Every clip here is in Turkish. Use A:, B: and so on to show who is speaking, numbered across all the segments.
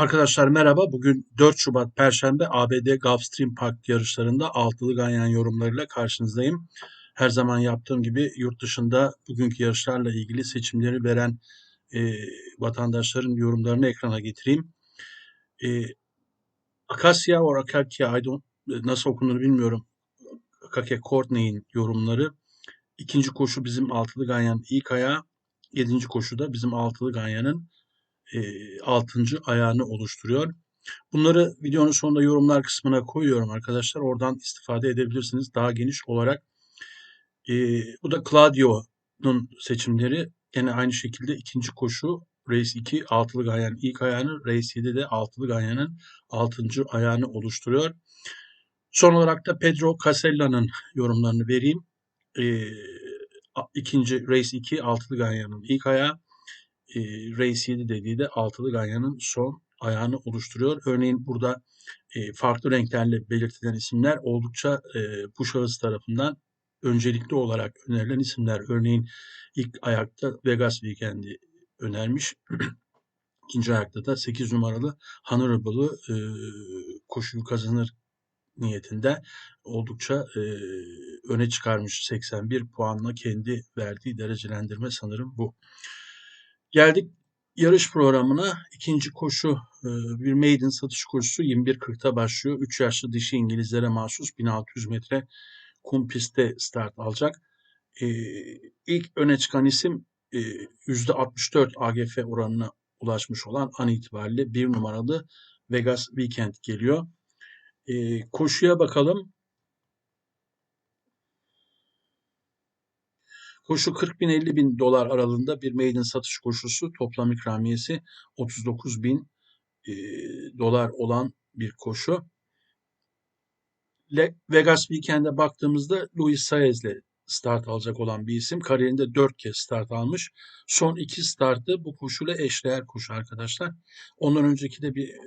A: Arkadaşlar merhaba. Bugün 4 Şubat Perşembe ABD Gulfstream Park yarışlarında altılı ganyan yorumlarıyla karşınızdayım. Her zaman yaptığım gibi yurt dışında bugünkü yarışlarla ilgili seçimleri veren e, vatandaşların yorumlarını ekrana getireyim. E, Akasya or Akakia, I don't, nasıl okunur bilmiyorum. Akake Courtney'in yorumları. İkinci koşu bizim altılı ganyan ilk ayağı. Yedinci koşu da bizim altılı ganyanın e, altıncı ayağını oluşturuyor. Bunları videonun sonunda yorumlar kısmına koyuyorum arkadaşlar. Oradan istifade edebilirsiniz daha geniş olarak. E, bu da Claudio'nun seçimleri. Yine aynı şekilde ikinci koşu Race 2 altılı ganyanın ilk ayağını, Race 7 de altılı ganyanın altıncı ayağını oluşturuyor. Son olarak da Pedro Casella'nın yorumlarını vereyim. E, ikinci Race 2 altılı ganyanın ilk ayağı e, Race 7 dediği de altılı ganyanın son ayağını oluşturuyor. Örneğin burada e, farklı renklerle belirtilen isimler oldukça e, bu şahıs tarafından öncelikli olarak önerilen isimler. Örneğin ilk ayakta Vegas Weekend'i önermiş. İkinci ayakta da 8 numaralı Honorable'ı e, koşuyu kazanır niyetinde oldukça e, öne çıkarmış 81 puanla kendi verdiği derecelendirme sanırım bu. Geldik yarış programına. İkinci koşu e, bir maiden satış koşusu 21.40'ta başlıyor. 3 yaşlı dişi İngilizlere mahsus 1600 metre kum pistte start alacak. E, ilk öne çıkan isim %64 AGF oranına ulaşmış olan an itibariyle bir numaralı Vegas Weekend geliyor. E, koşuya bakalım. Koşu 40 bin 50 bin dolar aralığında bir maiden satış koşusu toplam ikramiyesi 39 bin e, dolar olan bir koşu. Le Vegas Weekend'e baktığımızda Luis Saez ile start alacak olan bir isim. Kariyerinde 4 kez start almış. Son 2 startı bu koşuyla eşdeğer koşu arkadaşlar. Ondan önceki de bir e,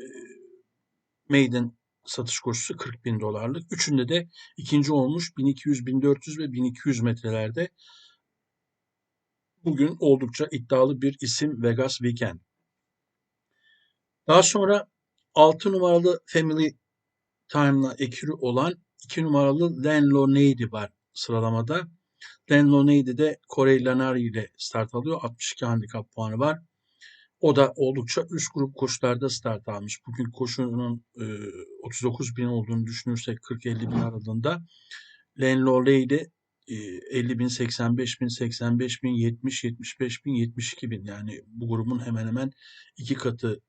A: maiden satış koşusu 40 bin dolarlık. Üçünde de ikinci olmuş 1200, 1400 ve 1200 metrelerde bugün oldukça iddialı bir isim Vegas Weekend. Daha sonra 6 numaralı Family Time'la ekürü olan 2 numaralı Lenlo Neydi var sıralamada. Lenlo Neydi de Corey Lanari ile start alıyor. 62 handikap puanı var. O da oldukça üst grup koşularda start almış. Bugün koşunun e, 39 bin olduğunu düşünürsek 40-50 bin aralığında. Lenlo Lady 50 bin, 85 bin, 85 bin, 70, 75 bin, 72 bin. Yani bu grubun hemen hemen iki katı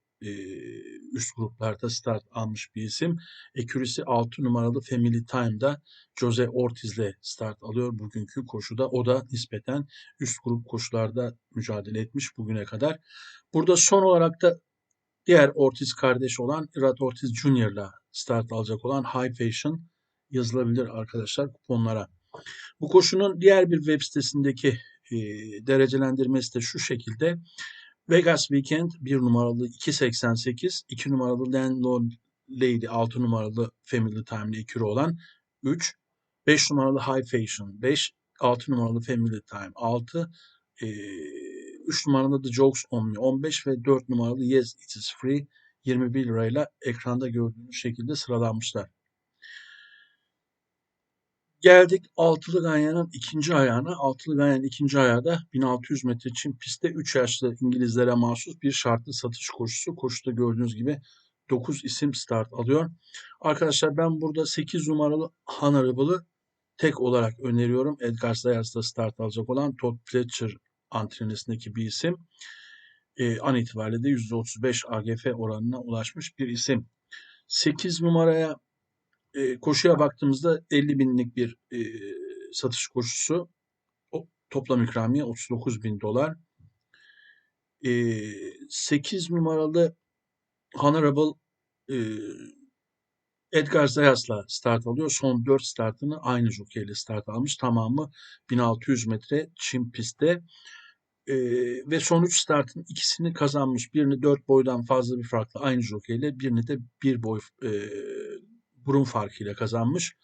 A: üst gruplarda start almış bir isim. Ekürisi 6 numaralı Family Time'da Jose Ortiz'le start alıyor bugünkü koşuda. O da nispeten üst grup koşularda mücadele etmiş bugüne kadar. Burada son olarak da diğer Ortiz kardeş olan Irat Ortiz Jr.'la start alacak olan High Fashion yazılabilir arkadaşlar kuponlara. Bu koşunun diğer bir web sitesindeki e, derecelendirmesi de şu şekilde. Vegas Weekend 1 numaralı 2.88, 2 numaralı Landlord Lady 6 numaralı Family Time'li ikili olan 3, 5 numaralı High Fashion 5, 6 numaralı Family Time 6, e, 3 numaralı The Jokes Omni 15 ve 4 numaralı Yes It Is Free 21 lirayla ekranda gördüğünüz şekilde sıralanmışlar. Geldik Altılı Ganyan'ın ikinci ayağına. Altılı Ganyan'ın ikinci ayağı da 1600 metre Çin pistte 3 yaşlı İngilizlere mahsus bir şartlı satış koşusu. Koşuda gördüğünüz gibi 9 isim start alıyor. Arkadaşlar ben burada 8 numaralı Honorable'ı tek olarak öneriyorum. Edgar Zayas'ta start alacak olan Todd Fletcher antrenesindeki bir isim. Ee, an itibariyle de %35 AGF oranına ulaşmış bir isim. 8 numaraya e, koşuya baktığımızda 50 binlik bir e, satış koşusu. O, toplam ikramiye 39 bin dolar. E, 8 numaralı Honorable e, Edgar Zayas'la start alıyor. Son 4 startını aynı jokeyle start almış. Tamamı 1600 metre çim pistte. E, ve son 3 startın ikisini kazanmış. Birini 4 boydan fazla bir farklı aynı jokeyle. Birini de 1 boy e, burun farkıyla kazanmış.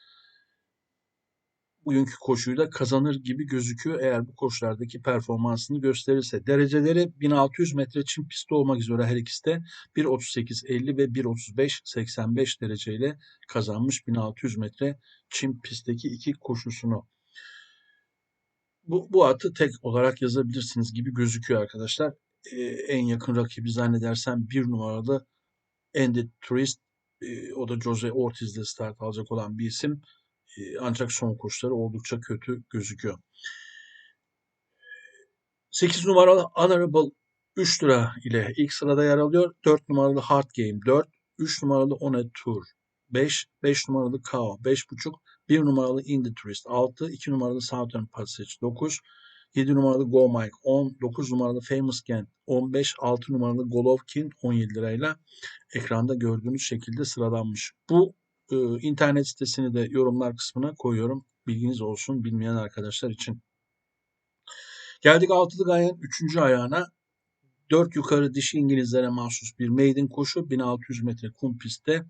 A: bugünkü koşuyu da kazanır gibi gözüküyor eğer bu koşulardaki performansını gösterirse. Dereceleri 1600 metre çim pisti olmak üzere her ikisi de 1.38.50 ve 1.35.85 dereceyle kazanmış 1600 metre çim pistteki iki koşusunu. Bu, bu atı tek olarak yazabilirsiniz gibi gözüküyor arkadaşlar. Ee, en yakın rakibi zannedersem bir numaralı Andy Tourist o da Jose Ortiz'de start alacak olan bir isim. Ancak son koşuları oldukça kötü gözüküyor. 8 numaralı Honorable 3 lira ile ilk sırada yer alıyor. 4 numaralı Hard Game 4, 3 numaralı One Tour 5, 5 numaralı Kao 5.5, 1 numaralı Indie Tourist 6, 2 numaralı Southern Passage 9, 7 numaralı Go Mike 10, 9 numaralı Famous Gen 15, 6 numaralı Golovkin 17 lirayla ekranda gördüğünüz şekilde sıralanmış. Bu e, internet sitesini de yorumlar kısmına koyuyorum. Bilginiz olsun bilmeyen arkadaşlar için. Geldik altılı gayen 3. ayağına. 4 yukarı dişi İngilizlere mahsus bir maiden koşu 1600 metre kum pistte.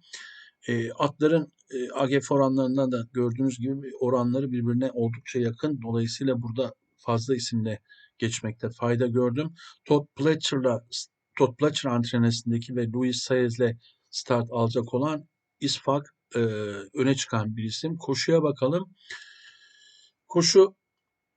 A: E, atların e, AGF oranlarından da gördüğünüz gibi oranları birbirine oldukça yakın. Dolayısıyla burada fazla isimle geçmekte fayda gördüm. Todd Pletcher'la Todd Pletcher antrenöründeki ve Louis Sayes'le start alacak olan İsfak e, öne çıkan bir isim. Koşuya bakalım. Koşu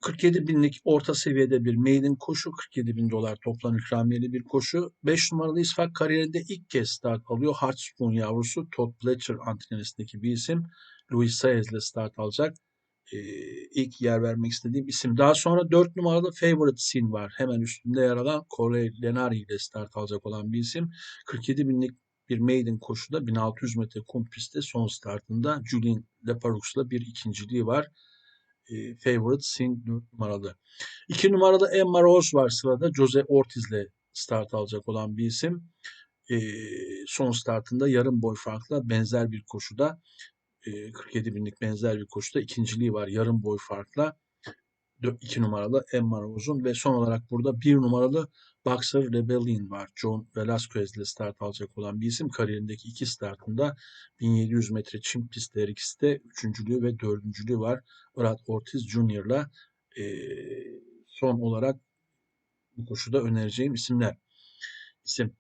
A: 47 binlik orta seviyede bir maiden koşu. 47 bin dolar toplam ikramiyeli bir koşu. 5 numaralı İsfak kariyerinde ilk kez start alıyor. Hartspoon yavrusu Todd Pletcher antrenöründeki bir isim. Louis Sayes'le start alacak e, ilk yer vermek istediğim isim. Daha sonra 4 numaralı Favorite Sin var. Hemen üstünde yer alan Corey Lenari ile start alacak olan bir isim. 47 binlik bir maiden koşuda 1600 metre kum pistte son startında Julien Leparous'la bir ikinciliği var. E, Favorite Sin 4 numaralı. 2 numaralı Emma Rose var sırada. Jose Ortiz ile start alacak olan bir isim. E, son startında yarım boy farkla benzer bir koşuda 47 binlik benzer bir koşuda ikinciliği var yarım boy farkla. 2 numaralı Emma Rose'un ve son olarak burada 1 numaralı Boxer Rebellion var. John Velasquez ile start alacak olan bir isim. Kariyerindeki iki startında 1700 metre çim pistte her ikisi de üçüncülüğü ve dördüncülüğü var. Brad Ortiz Jr.'la e, son olarak bu koşuda önereceğim isimler. İsim.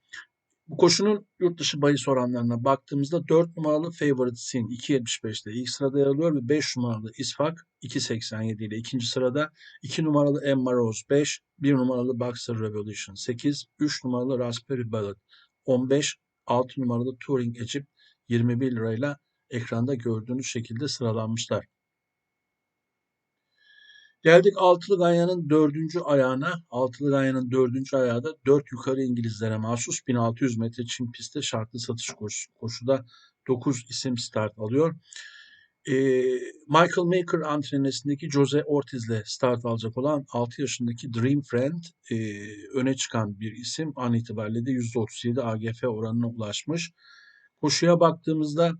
A: Bu koşunun yurt dışı bahis oranlarına baktığımızda 4 numaralı Favorite Sin 2.75 ile ilk sırada yer alıyor ve 5 numaralı İsfak 2.87 ile ikinci sırada. 2 numaralı Emma Rose 5, 1 numaralı Boxer Revolution 8, 3 numaralı Raspberry Ballad 15, 6 numaralı Touring Egypt 21 lirayla ekranda gördüğünüz şekilde sıralanmışlar. Geldik altılı ganyanın dördüncü ayağına. Altılı ganyanın dördüncü ayağı da dört yukarı İngilizlere mahsus 1600 metre çim pistte şartlı satış koşu, koşuda 9 isim start alıyor. Ee, Michael Maker antrenöründeki Jose Ortiz ile start alacak olan 6 yaşındaki Dream Friend e, öne çıkan bir isim. An itibariyle de %37 AGF oranına ulaşmış. Koşuya baktığımızda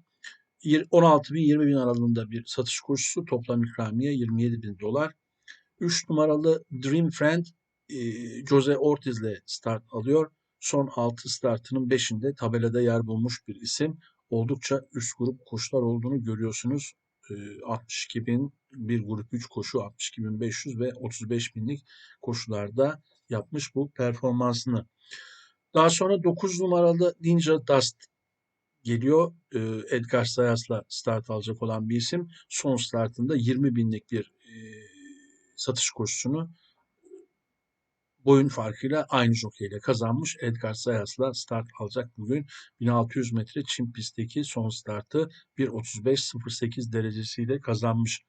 A: 16 bin 20 bin aralığında bir satış koşusu toplam ikramiye 27 bin dolar. 3 numaralı Dream Friend e, Jose Ortiz ile start alıyor. Son 6 startının 5'inde tabelada yer bulmuş bir isim. Oldukça üst grup koşular olduğunu görüyorsunuz. E, 62 bin bir grup 3 koşu 62.500 ve 35 binlik koşularda yapmış bu performansını. Daha sonra 9 numaralı Ninja Dust geliyor. E, Edgar Sayas'la start alacak olan bir isim. Son startında 20 binlik bir e, satış koşusunu boyun farkıyla aynı jokeyle kazanmış. Edgar Sayas'la start alacak bugün. 1600 metre Çin pistteki son startı 1.35.08 derecesiyle kazanmış.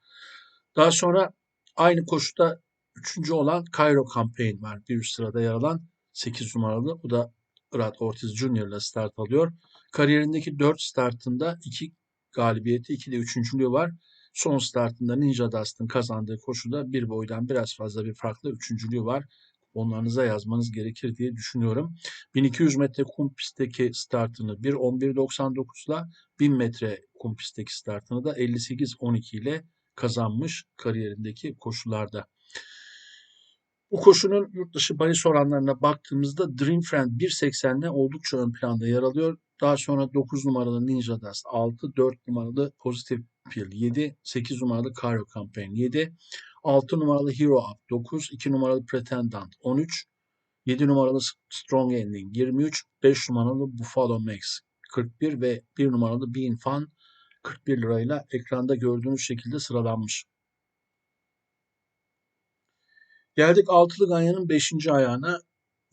A: Daha sonra aynı koşuda üçüncü olan Cairo Campaign var. Bir üst sırada yer alan 8 numaralı. Bu da Brad Ortiz Jr. ile start alıyor. Kariyerindeki 4 startında 2 galibiyeti, 2 de üçüncülüğü var. Son startında Ninja Dust'ın kazandığı koşuda bir boydan biraz fazla bir farklı üçüncülüğü var. Onlarınıza yazmanız gerekir diye düşünüyorum. 1200 metre kum pistteki startını 1.11.99'la 1000 metre kum pistteki startını da 58.12 ile kazanmış kariyerindeki koşularda. Bu koşunun yurt dışı bahis oranlarına baktığımızda Dream Friend 1.80'de oldukça ön planda yer alıyor. Daha sonra 9 numaralı Ninja Dust 6, 4 numaralı Pozitif Field 7, 8 numaralı Cairo Campaign 7, 6 numaralı Hero Up 9, 2 numaralı Pretendant 13, 7 numaralı Strong Ending 23, 5 numaralı Buffalo Max 41 ve 1 numaralı Bean Fun 41 lirayla ekranda gördüğünüz şekilde sıralanmış. Geldik altılı ganyanın 5. ayağına.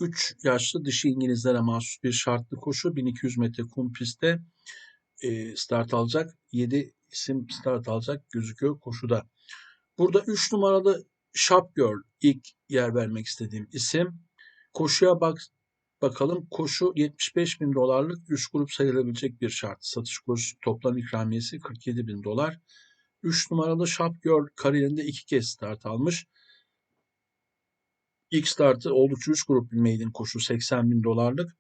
A: 3 yaşlı dişi İngilizlere mahsus bir şartlı koşu 1200 metre kum pistte e, start alacak. 7 isim start alacak gözüküyor koşuda. Burada 3 numaralı Shop Girl ilk yer vermek istediğim isim. Koşuya bak bakalım. Koşu 75 bin dolarlık üst grup sayılabilecek bir şart. Satış koşusu toplam ikramiyesi 47 bin dolar. 3 numaralı Shop Girl kariyerinde iki kez start almış. İlk startı oldukça üst grup bir maiden koşu 80 bin dolarlık.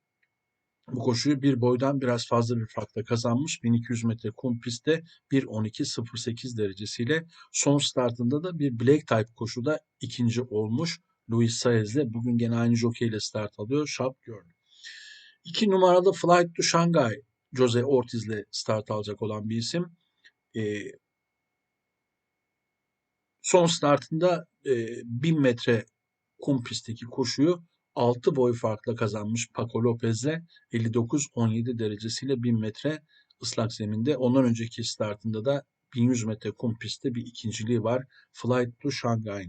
A: Bu koşuyu bir boydan biraz fazla bir farkla kazanmış. 1200 metre kum pistte 1.12.08 derecesiyle son startında da bir Black Type koşuda ikinci olmuş. Luis Saez'le bugün gene aynı jockey ile start alıyor. Sharp Girl. İki numaralı Flight to Shanghai Jose Ortiz ile start alacak olan bir isim. Ee, son startında e, 1000 metre kum pistteki koşuyu 6 boy farkla kazanmış Paco Lopez'le 59-17 derecesiyle 1000 metre ıslak zeminde. Ondan önceki startında da 1100 metre kum pistte bir ikinciliği var. Flight to Shanghai.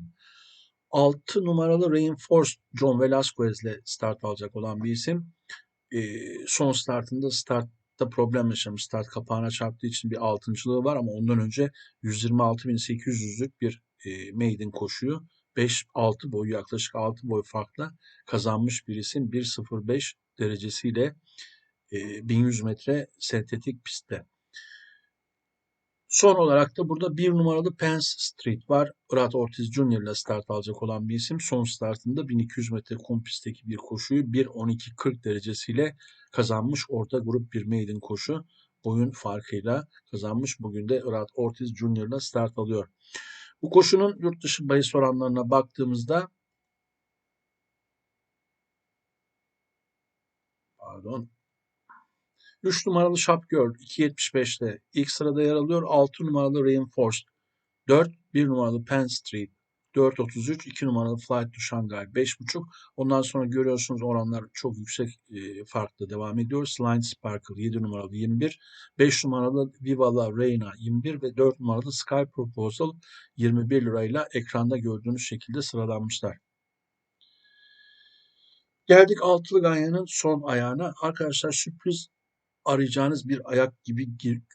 A: 6 numaralı Reinforced John Velasquez'le start alacak olan bir isim. E, son startında startta problem yaşamış. Start kapağına çarptığı için bir altıncılığı var ama ondan önce 126.800'lük bir e, maiden koşuyu 5-6 boy yaklaşık 6 boy farkla kazanmış bir isim 1.05 derecesiyle e, 1100 metre sentetik pistte. Son olarak da burada bir numaralı Pence Street var. Brad Ortiz Jr. ile start alacak olan bir isim. Son startında 1200 metre kum pistteki bir koşuyu 1.12.40 derecesiyle kazanmış. Orta grup bir maiden koşu boyun farkıyla kazanmış. Bugün de Brad Ortiz Jr. ile start alıyor. Bu koşunun yurt dışı bahis oranlarına baktığımızda pardon 3 numaralı Shop Girl 2.75'te ilk sırada yer alıyor. 6 numaralı Reinforced. 4, 1 numaralı Penn Street 4.33, 2 numaralı Flight to Shanghai 5.5. Ondan sonra görüyorsunuz oranlar çok yüksek e, farklı devam ediyor. Slime Sparkle 7 numaralı 21, 5 numaralı Viva La Reina 21 ve 4 numaralı Sky Proposal 21 lirayla ekranda gördüğünüz şekilde sıralanmışlar. Geldik altılı ganyanın son ayağına. Arkadaşlar sürpriz arayacağınız bir ayak gibi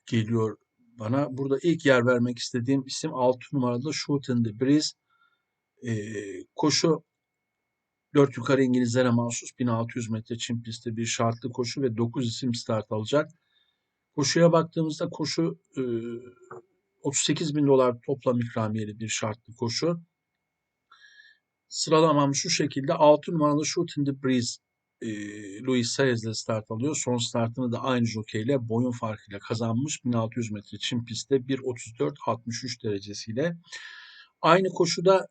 A: geliyor bana. Burada ilk yer vermek istediğim isim 6 numaralı Shoot in the Breeze. Ee, koşu 4 yukarı İngilizlere mahsus 1600 metre çim pistte bir şartlı koşu ve 9 isim start alacak. Koşuya baktığımızda koşu e, 38 bin dolar toplam ikramiyeli bir şartlı koşu. Sıralamam şu şekilde 6 numaralı Shoot in the Breeze e, Luis Saez ile start alıyor. Son startını da aynı jokeyle boyun farkıyla kazanmış. 1600 metre çim pistte 1.34-63 derecesiyle. Aynı koşuda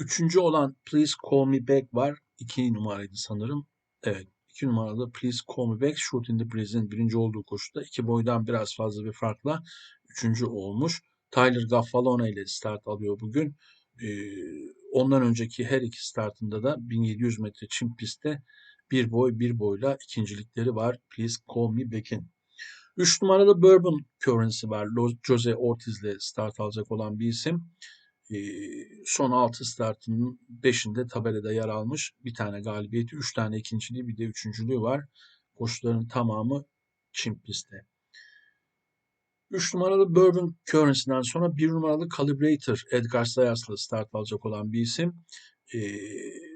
A: üçüncü olan Please Call Me Back var. 2 numaraydı sanırım. Evet. 2 numaralı Please Call Me Back Shoot in the Breeze'in birinci olduğu koşuda iki boydan biraz fazla bir farkla üçüncü olmuş. Tyler Gaffalone ile start alıyor bugün. Ee, ondan önceki her iki startında da 1700 metre çim pistte bir boy bir boyla ikincilikleri var. Please call me back'in. 3 numaralı Bourbon Currency var. Jose Ortiz ile start alacak olan bir isim. Son 6 startının 5'inde tabelada yer almış. Bir tane galibiyeti, 3 tane ikinciliği, bir de üçüncülüğü var. Koşuların tamamı çim pistte. 3 numaralı Bourbon Currency'den sonra 1 numaralı Calibrator Edgar Sayas'la start alacak olan bir isim e,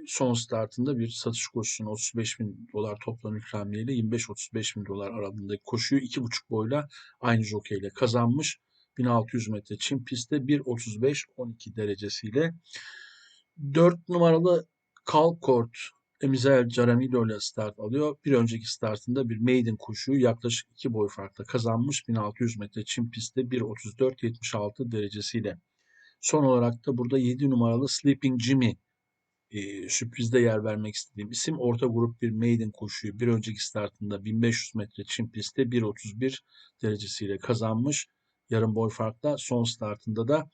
A: son startında bir satış koşusunu 35 bin dolar toplam ikramiyeyle 25-35 bin dolar aralığındaki koşuyu 2,5 boyla aynı jokeyle kazanmış. 1600 metre çim pistte 1.35-12 derecesiyle 4 numaralı Calcourt Emizel Jaramillo ile start alıyor. Bir önceki startında bir maiden koşuyu yaklaşık 2 boy farkla kazanmış. 1600 metre çim pistte 1.34-76 derecesiyle. Son olarak da burada 7 numaralı Sleeping Jimmy e, sürprizde yer vermek istediğim isim orta grup bir maiden koşuyu bir önceki startında 1500 metre çim pistte 1.31 derecesiyle kazanmış. Yarım boy farkla. Son startında da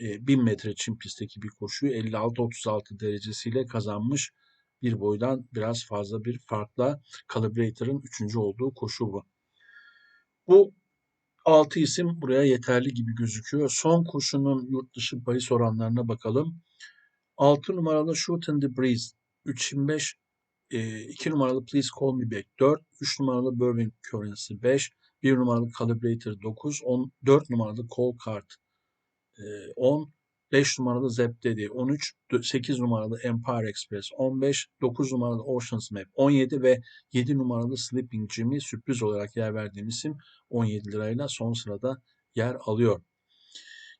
A: e, 1000 metre çim pistteki bir koşuyu 56-36 derecesiyle kazanmış. Bir boydan biraz fazla bir farkla Calibrator'ın üçüncü olduğu koşu bu. Bu 6 isim buraya yeterli gibi gözüküyor. Son koşunun yurt dışı bahis oranlarına bakalım. 6 numaralı Shoot in the Breeze 3.25 2 numaralı Please Call Me Back 4, 3 numaralı Bourbon Currency 5, 1 numaralı Calibrator 9, 10, 4 numaralı Call Card 10, 5 numaralı Zep Daddy 13, 8 numaralı Empire Express 15, 9 numaralı Oceans Map 17 ve 7 numaralı Sleeping Jimmy sürpriz olarak yer verdiğim isim 17 lirayla son sırada yer alıyor.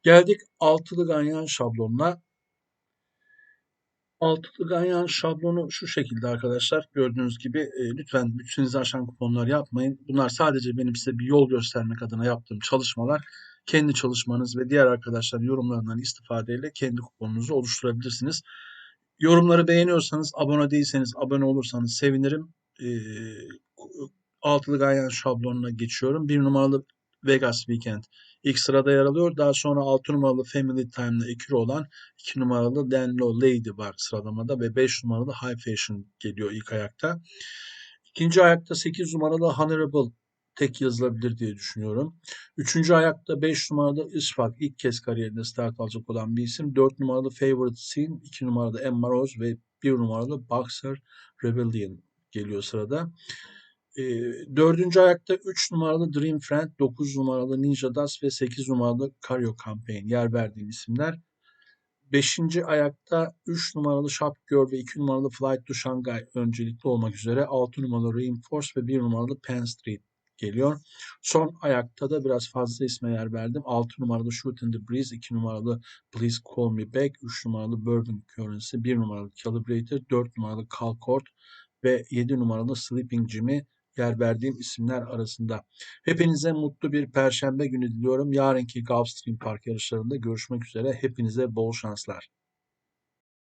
A: Geldik altılı ganyan şablonuna. Altılı ganyan şablonu şu şekilde arkadaşlar. Gördüğünüz gibi e, lütfen bütçenizi aşan kuponlar yapmayın. Bunlar sadece benim size bir yol göstermek adına yaptığım çalışmalar. Kendi çalışmanız ve diğer arkadaşların yorumlarından istifadeyle kendi kuponunuzu oluşturabilirsiniz. Yorumları beğeniyorsanız, abone değilseniz, abone olursanız sevinirim. E, altılı ganyan şablonuna geçiyorum. Bir numaralı Vegas Weekend ilk sırada yer alıyor. Daha sonra 6 numaralı Family Time'da ikili olan 2 numaralı Denlo Lady var sıralamada ve 5 numaralı High Fashion geliyor ilk ayakta. İkinci ayakta 8 numaralı Honorable tek yazılabilir diye düşünüyorum. Üçüncü ayakta 5 numaralı Isfak ilk kez kariyerinde start alacak olan bir isim. 4 numaralı Favorite Scene, 2 numaralı Emma Rose ve 1 numaralı Boxer Rebellion geliyor sırada. E, dördüncü ayakta 3 numaralı Dream Friend, 9 numaralı Ninja Das ve 8 numaralı Cario Campaign yer verdiğim isimler. Beşinci ayakta 3 numaralı Shop Girl ve 2 numaralı Flight to Shanghai öncelikli olmak üzere 6 numaralı Reinforce ve 1 numaralı Penn Street geliyor. Son ayakta da biraz fazla isme yer verdim. 6 numaralı Shoot in the Breeze, 2 numaralı Please Call Me Back, 3 numaralı Bourbon Currency, 1 numaralı Calibrator, 4 numaralı Calcord ve 7 numaralı Sleeping Jimmy yer verdiğim isimler arasında. Hepinize mutlu bir perşembe günü diliyorum. Yarınki Gulfstream Park yarışlarında görüşmek üzere. Hepinize bol şanslar.